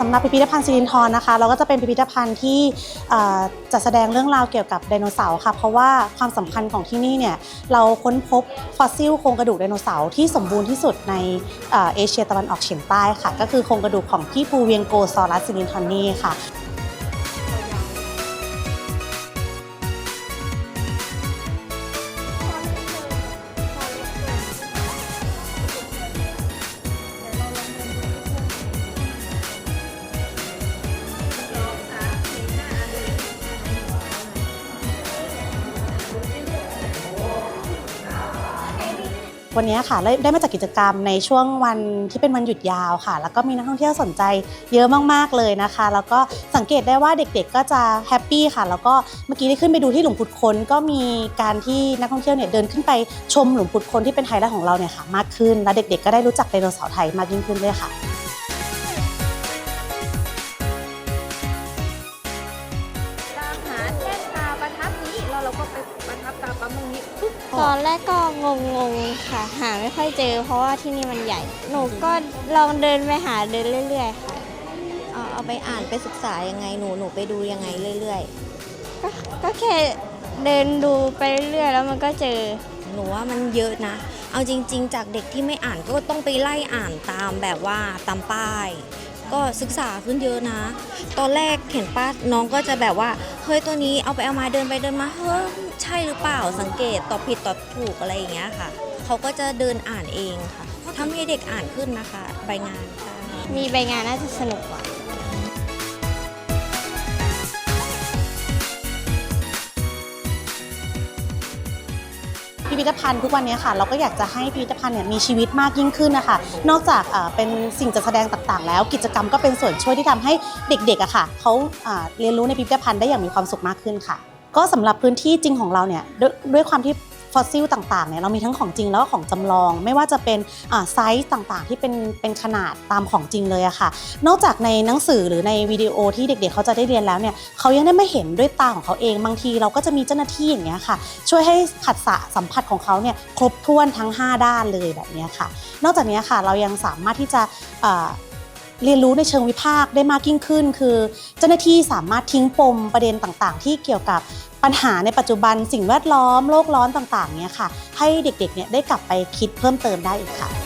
สำหรับพิพิธภัณฑ์สิรินทรนะคะ เราก็จะเป็นพิพิธภัณฑ์ที่จัดแสดงเรื่องราวเกี่ยวกับไดโนเสาร์ค่ะเพราะว่าความสำคัญของที่นี่เนี่ยเราค้นพบฟอสซิลโครงกระดูกไดโนเสาร์ที่สมบูรณ์ที่สุดในเอเชียตะวันออกเฉียงใต้ค่ะ ก็คือโครงกระดูกของพี่ภูเวียงโกซอรัสซิรินทรนีค่ะ วันนี้ค่ะได้มาจากกิจกรรมในช่วงวันที่เป็นวันหยุดยาวค่ะ แล้วก็มีนักท่องเที่ยวสนใจเยอะมากๆเลยนะคะ แล้วก็สังเกตได้ว่าเด็กๆ ก็จะแฮปปี้ค่ะ แล้วก็เมื่อกี้ได้ขึ้นไปดูที่หลุมพุดค้นก็มีการที่นักท่องเที่ยวเนี่ยเดินขึ้นไปชมหลุมพุดค้นที่เป็นไฮไลท์ของเราเนี่ยค่ะมากขึ้น และเด็กๆ ก็ได้รู้จักไดโนเสาร์ไทยมากยิ่งขึ้นด้วยค่ะ ตรงนี้ปุ๊บตอนแรกก็งงๆค่ะ หาไม่ค่อยเจอ เพราะว่าที่นี่มันใหญ่ หนูก็ลองเดินไปหาเดินเรื่อย ๆ ค่ะ เอาเอาไปอ่านไปศึกษายังไงหนูหนูไปดูยังไงเรื่อยก็ก็แค่เดินดูไปเรื่อยๆแล้วมันก็เจอ ๆ หนูว่ามันเยอะนะ เอาจริง ๆ จากเด็กที่ไม่อ่านก็ต้องไปไล่อ่านตามแบบว่าตามป้าย ก็ศึกษาขึ้นเยอะนะ ตอนแรกเห็นป้าน้องก็จะแบบว่า เฮ้ยตัวนี้เอาไปเอามาเดินไปเดินมา เฮ้ยใช่หรือเปล่าสังเกตตอบผิดตอบถูกอะไรอย่างเงี้ยค่ะ เขาก็จะเดินอ่านเองค่ะทำให้เด็กอ่านขึ้นนะคะ ใบงานค่ะมีใบงานน่าจะสนุกกว่า พิพิธภัณฑ์ทุกวันนี้ค่ะ เราก็อยากจะให้พิพิธภัณฑ์เนี่ยมีชีวิตมากยิ่งขึ้นนะคะ นอกจากเป็นสิ่งจัดแสดงต่างๆ แล้วกิจกรรมก็เป็นส่วนช่วยที่ทำให้เด็กๆอะค่ะเขาเรียนรู้ในพิพิธภัณฑ์ได้อย่างมีความสุขมากขึ้นค่ะ ก็สำหรับพื้นที่จริงของเราเนี่ยด้วยความที่ ฟอสซิลต่างๆเนี่ยเรามีทั้งของจริงแล้วก็ของจำลอง ไม่ว่าจะเป็นไซส์ต่างๆ ที่เป็นเป็นขนาดตามของจริงเลยอะค่ะ นอกจากในหนังสือหรือในวิดีโอที่เด็กๆ เขาจะได้เรียนแล้วเนี่ยเขายังได้ไม่เห็นด้วยตาของเขาเอง บางทีเราก็จะมีเจ้าหน้าที่อย่างเงี้ยค่ะ ช่วยให้ผัสสะสัมผัสของเขาเนี่ยครบถ้วนทั้ง 5 ด้านเลยแบบเนี้ยค่ะ นอกจากนี้ค่ะเรายังสามารถที่จะ เรียนรู้ในเชิงวิพากษ์ได้มากยิ่งขึ้น คือ เจ้าหน้าที่สามารถทิ้งปมประเด็นต่างๆ ที่เกี่ยวกับปัญหาในปัจจุบันสิ่งแวดล้อมโลกร้อนต่างๆเนี่ยค่ะ ให้เด็กๆเนี่ยได้กลับไปคิดเพิ่มเติมได้อีกค่ะ